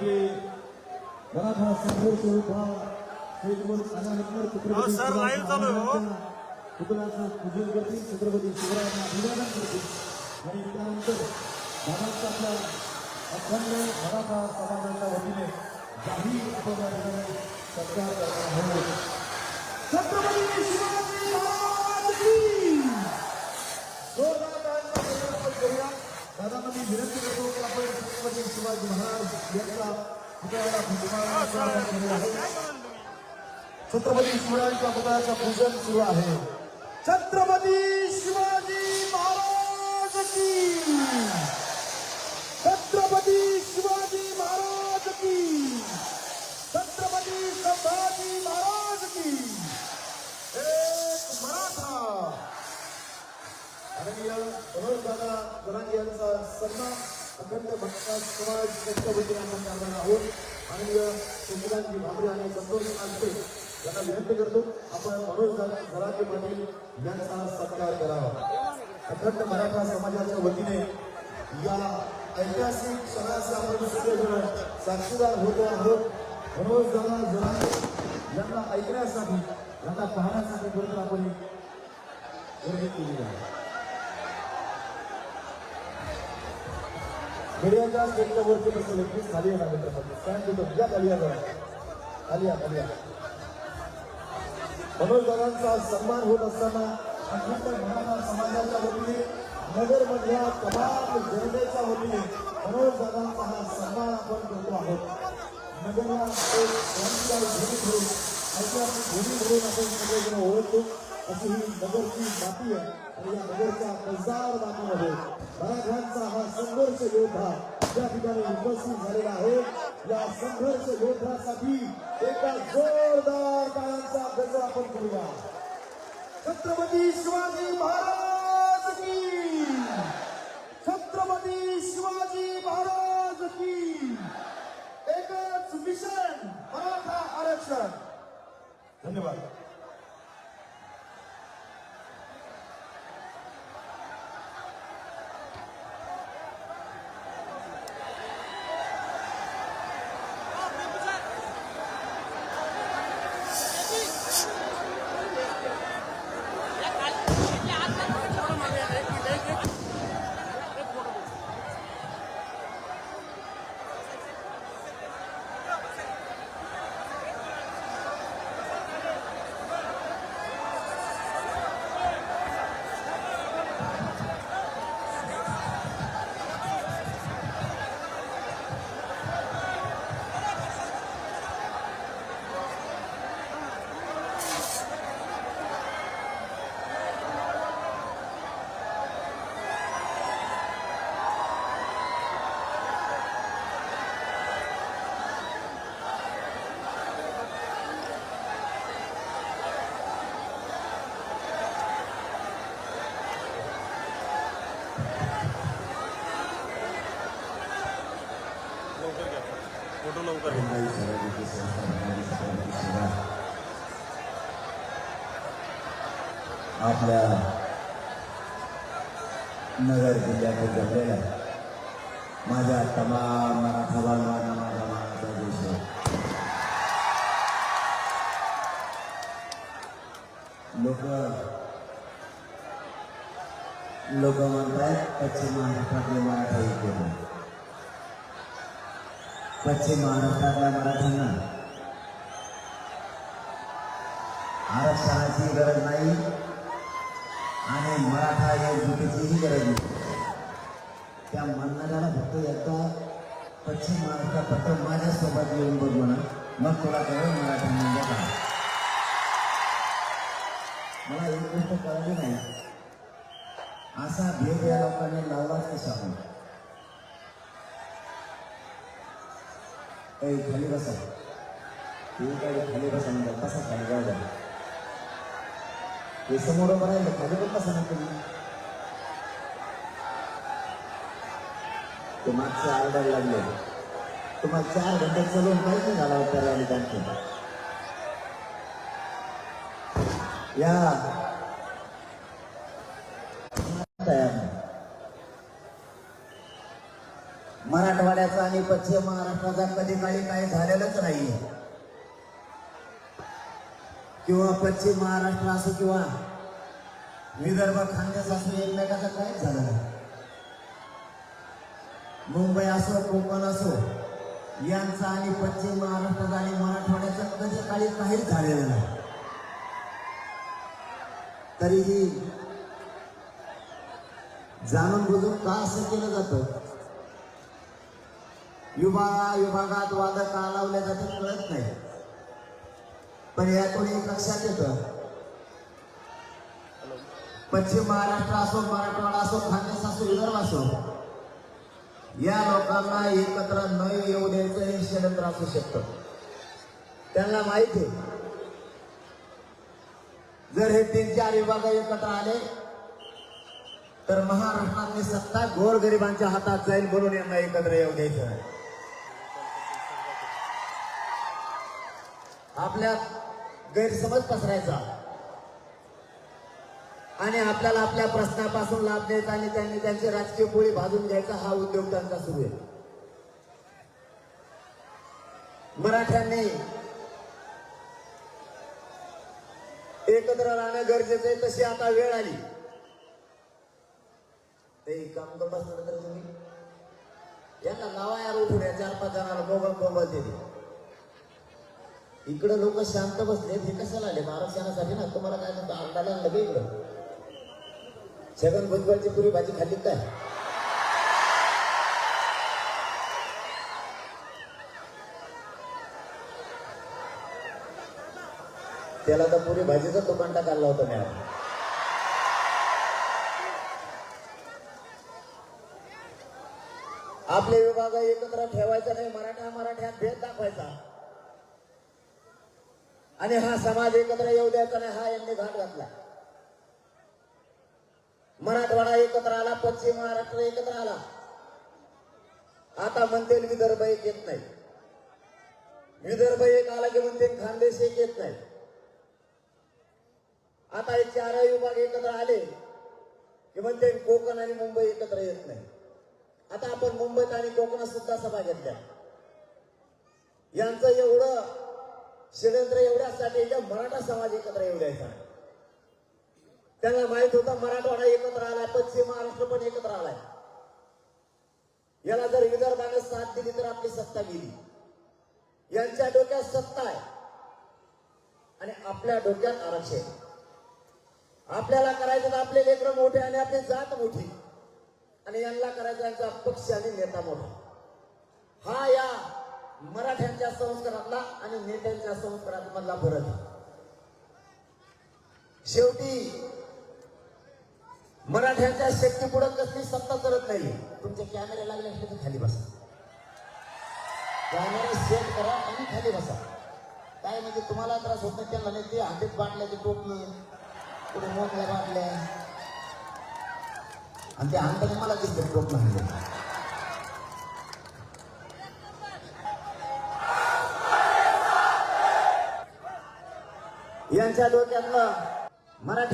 आपले मराठा संघर्ष योद्धा शहीद अनामितवर छत्रपती हो. शिवाजी पुतळ्याचं पूजन करतील छत्रपती शिवरायांना अभिवादन करतील. आणि त्यानंतर महाराष्ट्र आपल्या अखंड मराठा समाजाच्या वतीने जाहीर आपण या ठिकाणी सत्कार करणार आहोत. छत्रपती शिवाजी दादांना मी विनंती करतो की आपण छत्रपती शिवाजी महाराज यांचा पुतळ्याला पुष्पहार आहे. छत्रपती शिवरायांच्या पुतळ्याचं पूजन सुरू आहे. छत्रपती शिवाजी महाराज की. छत्रपती शिवाजी महाराज की. छत्रपती आदरणीय दादा गणाजी यांचा सन्मान अखंड भक्ता समाज त्यांच्या वतीने आपण करणार आहोत. आदरणीय शशिकांतजी भाबरे आणि संतोष कांते यांना विनंती करतो आपण मनोज गराजे पाटील यांचा सत्कार करावा. अखंड मराठा समाजाच्या वतीने या ऐतिहासिक क्षणाचा आपण सगळेजण साक्षीदार होतो आहोत. मनोज दादा जरांगे यांना ऐकण्यासाठी यांना पाहण्यासाठी बरोबर आपण एक केली आहे मीडियाच्या स्टेजच्या वरती बसले प्लीज खाली येणार मित्रांनो स्टँड तिथं. या खाली या जरा. खाली या खाली या. मनोज दादांचा सन्मान होत असताना अखंड मराठा समाजाच्या वतीने नगर मधल्या तमाम जनतेच्या वतीने मनोज दादांचा हा सन्मान आपण करतो आहोत. नगरला एक भूमी भरून ऐतिहासिक भूमी म्हणून आपण सगळेजण ओळखतो. अशी ही नगरची माती आहे आणि या नगरच्या मजदार मातीमध्ये मराठ्यांचा हा संघर्ष योद्धा त्या ठिकाणी उपस्थित झालेला आहे या संघर्ष योद्ध्यासाठी एका जोरदार काळांचा गजर आपण करूया. छत्रपती शिवाजी महाराज की छत्रपती शिवाजी महाराज की एकच मिशन मराठा आरक्षण धन्यवाद लवकर घ्या फोटो लवकर आपल्या नगर जिल्ह्यात जमलेला माझ्या तमाम मराठा बांधवांना माझ्या मानाचा देश लोक लोक म्हणतात पश्चिम महाराष्ट्रातले मराठा इथे नाही. पश्चिम महाराष्ट्रातल्या मराठ्यांना आरक्षणाची गरज नाही आणि मराठा या एकजुटीचीही गरज नाही. त्या म्हणणाऱ्याला फक्त एकदा पश्चिम महाराष्ट्रात फक्त माझ्यासोबत येऊन बघ म्हणा. मग तुला कळेल मराठा म्हणजे काय. मला एक गोष्ट कळली नाही. असा भेद या लोकांनी नाही सांगू ए खाली बसा. ठीक आहे खाली बसा म्हणजे कसा खाली जाऊ द्या. हे समोर उभं खाली पण कसा ना तुम्ही. ते मागचे आरडायला लागले. तुम्हाला चार घंटे चालून काहीच नाही झाला होता राहिली या तयार नाही मराठवाड्याचा आणि पश्चिम महाराष्ट्राचा कधी काळी काही झालेलंच नाही किंवा पश्चिम महाराष्ट्र असो किंवा विदर्भ खानदेश असो एकमेकाचं काहीच झालं नाही. मुंबई असो कोकण असो यांचा आणि पश्चिम महाराष्ट्राचा आणि मराठवाड्याचा कधी काळी काहीच झालेलं नाही. तरीही जाणून बुजून का असं केलं जातं? विभागा विभागात वाद का लावले कळत नाही. पण यातून एक लक्षात येतं? पश्चिम महाराष्ट्र असो मराठवाडा असो खानदेश असो विदर्भ असो या लोकांना एकत्र न येऊ द्यायचं हे षडयंत्र असू शकतं. त्यांना माहिती आहे. जर हे तीन चार विभाग एकत्र आले तर महाराष्ट्रातली सत्ता गोरगरिबांच्या हातात जाईल म्हणून यांना एकत्र येऊ द्यायचं आपल्या गैरसमज पसरायचा. आणि आपल्याला आपल्या प्रश्नापासून लाभ द्यायचा आणि त्यांनी त्यांची राजकीय पोळी भाजून घ्यायचा हा उद्योग त्यांचा सुरू आहे. मराठ्यांनी एकत्र राहणं गरजेचं आहे तशी आता वेळ आली. ते काम करत तर तुम्ही. यांना लावा यार उठून या चार पाच जणांना मोगम मोबाईल देते इकडे लोक शांत बसले हे कशाला आले? महाराष्ट्रासाठी ना तुम्हाला काय म्हणतो? अंडाला लगे इकडं. छगन भुजबळची पुरी भाजी खाल्ली काय? त्याला तर पुरी भाजीचा दुकान काढला होता मॅडम. आपले विभाग एकत्र ठेवायचा नाही मराठा मराठ्यात भेद दाखवायचा. आणि हा समाज एकत्र येऊ द्यायचा नाही हा यांनी घाट घातला. मराठवाडा एकत्र आला पश्चिम महाराष्ट्र एकत्र आला. आता म्हणते विदर्भ एक येत नाही. विदर्भ एक आला की म्हणते खानदेश एक येत नाही. आता हे चारही विभाग एकत्र आले की म्हणते कोकण आणि मुंबई एकत्र येत नाही. आता आपण मुंबईत आणि कोकणात सुद्धा सभा घेतल्या. यांचं एवढं षडयंत्र एवढ्यासाठी मराठा समाज एकत्र येऊ द्यायचा? त्यांना माहीत होतं मराठवाडा एकत्र आलाय पश्चिम महाराष्ट्र पण एकत्र आलाय. याला जर विदर्भाने साथ दिली तर आपली सत्ता गेली. यांच्या डोक्यात सत्ता आहे. आणि आपल्या डोक्यात आरक्षण आपल्याला करायचं तर आपले लेकर मोठे आणि आपली जात मोठी. आणि यांना करायचा यांचा पक्ष आणि नेता मोठा. हा या मराठ्यांच्या संस्कारातला आणि नेत्यांच्या संस्कारात मधला फरक शेवटी मराठ्यांच्या शक्ती पुढे कसली सत्ता करत नाही तुमचे कॅमेरे लागले असले तर खाली बसा. कॅमेरे सेट करा आणि खाली बसा. काय म्हणजे तुम्हाला त्रास होत नाही त्यांना नाही ते हातीत बाटल्याचे टोपली कुठे मोठ्या बाटल्या आणि ते आणताना मला दिसते टोपलं यांच्या डोक्यातलं मराठी